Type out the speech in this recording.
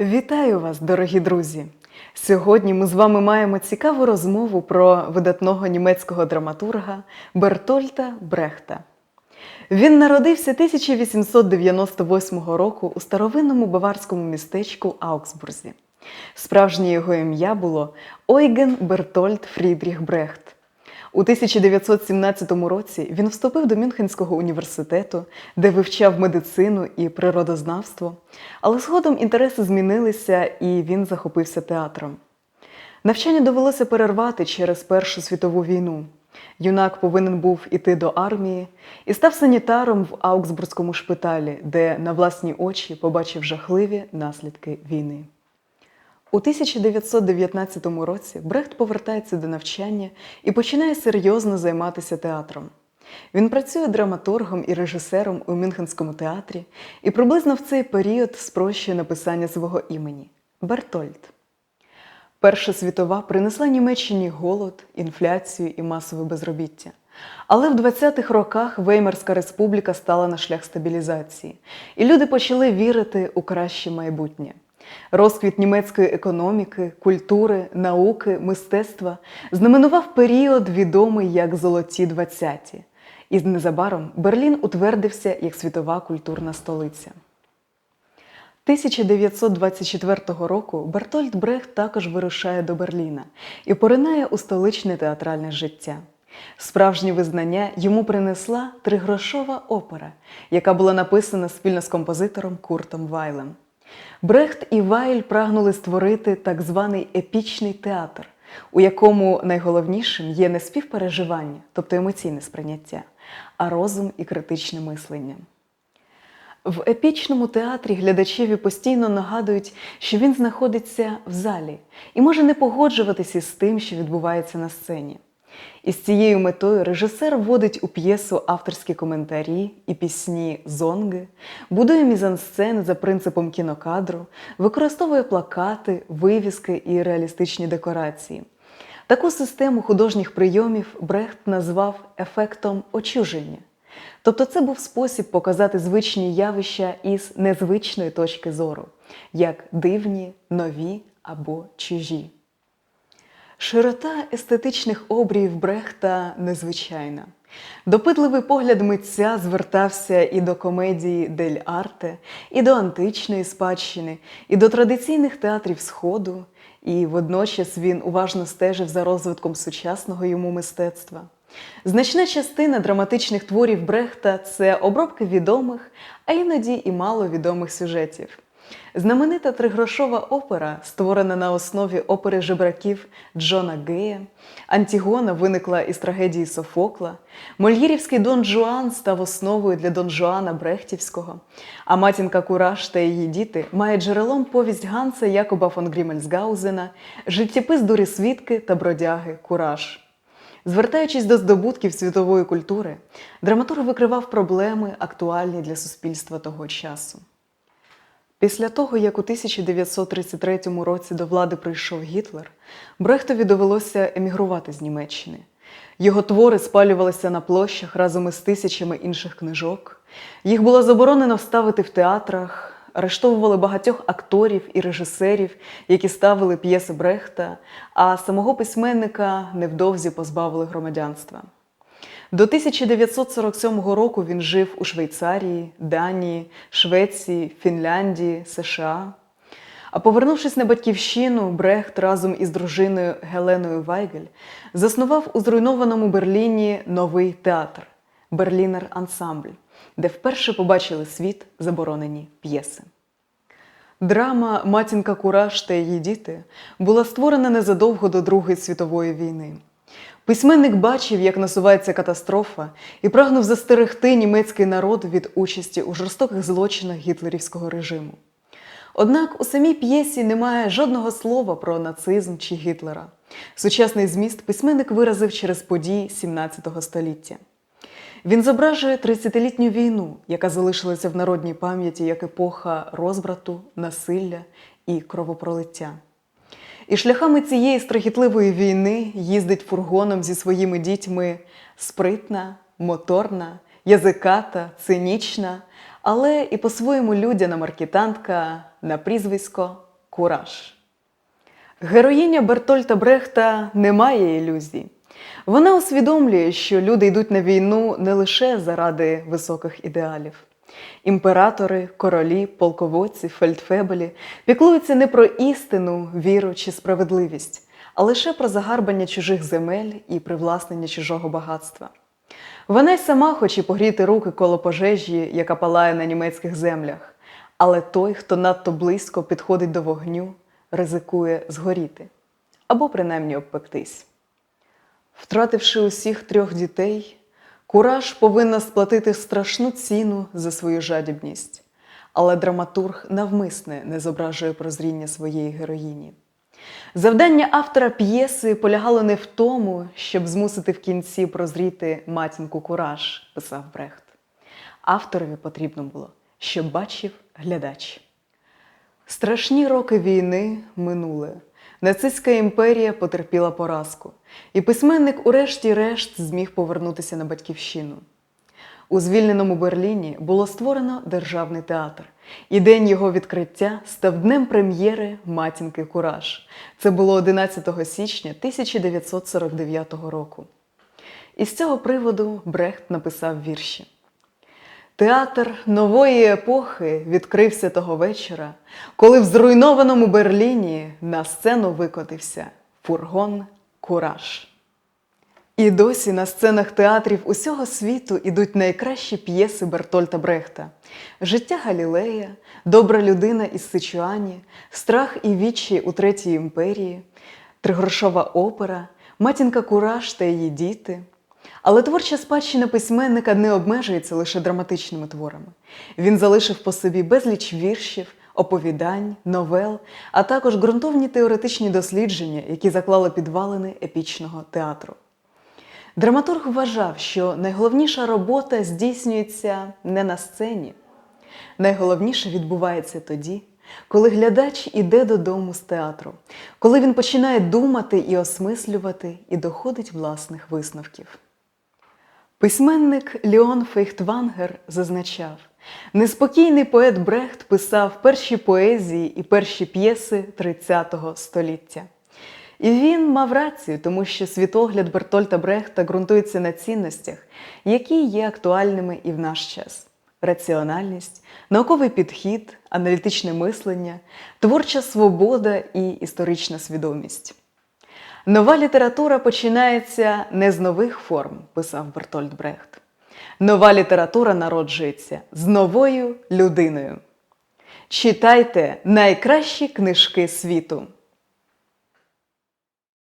Вітаю вас, дорогі друзі! Сьогодні ми з вами маємо цікаву розмову про видатного німецького драматурга Бертольта Брехта. Він народився 1898 року у старовинному баварському містечку Аугсбурзі. Справжнє його ім'я було Ойген Бертольд Фрідріх Брехт. У 1917 році він вступив до Мюнхенського університету, де вивчав медицину і природознавство, але згодом інтереси змінилися і він захопився театром. Навчання довелося перервати через Першу світову війну. Юнак повинен був іти до армії і став санітаром в Аугсбурзькому шпиталі, де на власні очі побачив жахливі наслідки війни. У 1919 році Брехт повертається до навчання і починає серйозно займатися театром. Він працює драматургом і режисером у Мюнхенському театрі і приблизно в цей період спрощує написання свого імені Бертольд. Перша світова принесла Німеччині голод, інфляцію і масове безробіття. Але в 20-х роках Веймарська республіка стала на шлях стабілізації, і люди почали вірити у краще майбутнє. Розквіт німецької економіки, культури, науки, мистецтва знаменував період, відомий як Золоті двадцяті. І незабаром Берлін утвердився як світова культурна столиця. 1924 року Бертольд Брехт також вирушає до Берліна і поринає у столичне театральне життя. Справжнє визнання йому принесла тригрошова опера, яка була написана спільно з композитором Куртом Вайлем. Брехт і Вайль прагнули створити так званий епічний театр, у якому найголовнішим є не співпереживання, тобто емоційне сприйняття, а розум і критичне мислення. В епічному театрі глядачеві постійно нагадують, що він знаходиться в залі і може не погоджуватися з тим, що відбувається на сцені. І з цією метою режисер вводить у п'єсу авторські коментарі і пісні зонги, будує мізансцени за принципом кінокадру, використовує плакати, вивіски і реалістичні декорації. Таку систему художніх прийомів Брехт назвав ефектом очуження. Тобто це був спосіб показати звичні явища із незвичної точки зору, як дивні, нові або чужі. Широта естетичних обріїв Брехта незвичайна. Допитливий погляд митця звертався і до комедії Дель Арте, і до античної спадщини, і до традиційних театрів Сходу, і водночас він уважно стежив за розвитком сучасного йому мистецтва. Значна частина драматичних творів Брехта це обробки відомих, а іноді і маловідомих сюжетів. Знаменита тригрошова опера, створена на основі опери жебраків Джона Гея, Антігона виникла із трагедії Софокла, Мольєрівський Дон Жуан став основою для Дон Жуана Брехтівського, а матінка Кураж та її діти має джерелом повість Ганса Якоба фон Грімельсгаузена, життєпис Дури Свідки та бродяги Кураж. Звертаючись до здобутків світової культури, драматург викривав проблеми, актуальні для суспільства того часу. Після того, як у 1933 році до влади прийшов Гітлер, Брехтові довелося емігрувати з Німеччини. Його твори спалювалися на площах разом із тисячами інших книжок. Їх було заборонено вставити в театрах, арештовували багатьох акторів і режисерів, які ставили п'єси Брехта, а самого письменника невдовзі позбавили громадянства. До 1947 року він жив у Швейцарії, Данії, Швеції, Фінляндії, США. А повернувшись на батьківщину, Брехт разом із дружиною Геленою Вайгель заснував у зруйнованому Берліні новий театр Берлінер Ансамбль, де вперше побачили світ заборонені п'єси. Драма Матінка Кураж та її діти була створена незадовго до Другої світової війни. Письменник бачив, як насувається катастрофа, і прагнув застерегти німецький народ від участі у жорстоких злочинах гітлерівського режиму. Однак у самій п'єсі немає жодного слова про нацизм чи Гітлера. Сучасний зміст письменник виразив через події 17 століття. Він зображує 30-літню війну, яка залишилася в народній пам'яті як епоха розбрату, насилля і кровопролиття. І шляхами цієї страхітливої війни їздить фургоном зі своїми дітьми спритна, моторна, язиката, цинічна, але і по-своєму людяна маркетантка на прізвисько Кураж. Героїня Бертольта Брехта не має ілюзій. Вона усвідомлює, що люди йдуть на війну не лише заради високих ідеалів. Імператори, королі, полководці, фельдфебелі піклуються не про істину, віру чи справедливість, а лише про загарбання чужих земель і привласнення чужого багатства. Вона й сама хоче погріти руки коло пожежі, яка палає на німецьких землях, але той, хто надто близько підходить до вогню, ризикує згоріти або принаймні обпектись. Втративши усіх трьох дітей, кураж повинна сплатити страшну ціну за свою жадібність, але драматург навмисне не зображує прозріння своєї героїні. Завдання автора п'єси полягало не в тому, щоб змусити в кінці прозріти матінку кураж, писав Брехт. Авторові потрібно було, щоб бачив глядач. Страшні роки війни минули. Нацистська імперія потерпіла поразку, і письменник, урешті-решт, зміг повернутися на батьківщину. У звільненому Берліні було створено державний театр, і день його відкриття став днем прем'єри Матінки Кураж. Це було 11 січня 1949 року. І з цього приводу Брехт написав вірші. Театр нової епохи відкрився того вечора, коли в зруйнованому Берліні на сцену викотився фургон Кураж. І досі на сценах театрів усього світу ідуть найкращі п'єси Бертольта Брехта: Життя Галілея, Добра людина із Сичуані, Страх і вічі у Третій імперії, Тригрошова опера, Матінка Кураж та її діти. Але творча спадщина письменника не обмежується лише драматичними творами. Він залишив по собі безліч віршів, оповідань, новел, а також ґрунтовні теоретичні дослідження, які заклали підвалини епічного театру. Драматург вважав, що найголовніша робота здійснюється не на сцені. Найголовніше відбувається тоді, коли глядач іде додому з театру, коли він починає думати і осмислювати, і доходить власних висновків. Письменник Леон Фейхтвангер зазначав, неспокійний поет Брехт писав перші поезії і перші п'єси ХХ століття. І він мав рацію, тому що світогляд Бертольта Брехта ґрунтується на цінностях, які є актуальними і в наш час: раціональність, науковий підхід, аналітичне мислення, творча свобода і історична свідомість. Нова література починається не з нових форм, писав Бертольд Брехт. Нова література народжується з новою людиною. Читайте найкращі книжки світу.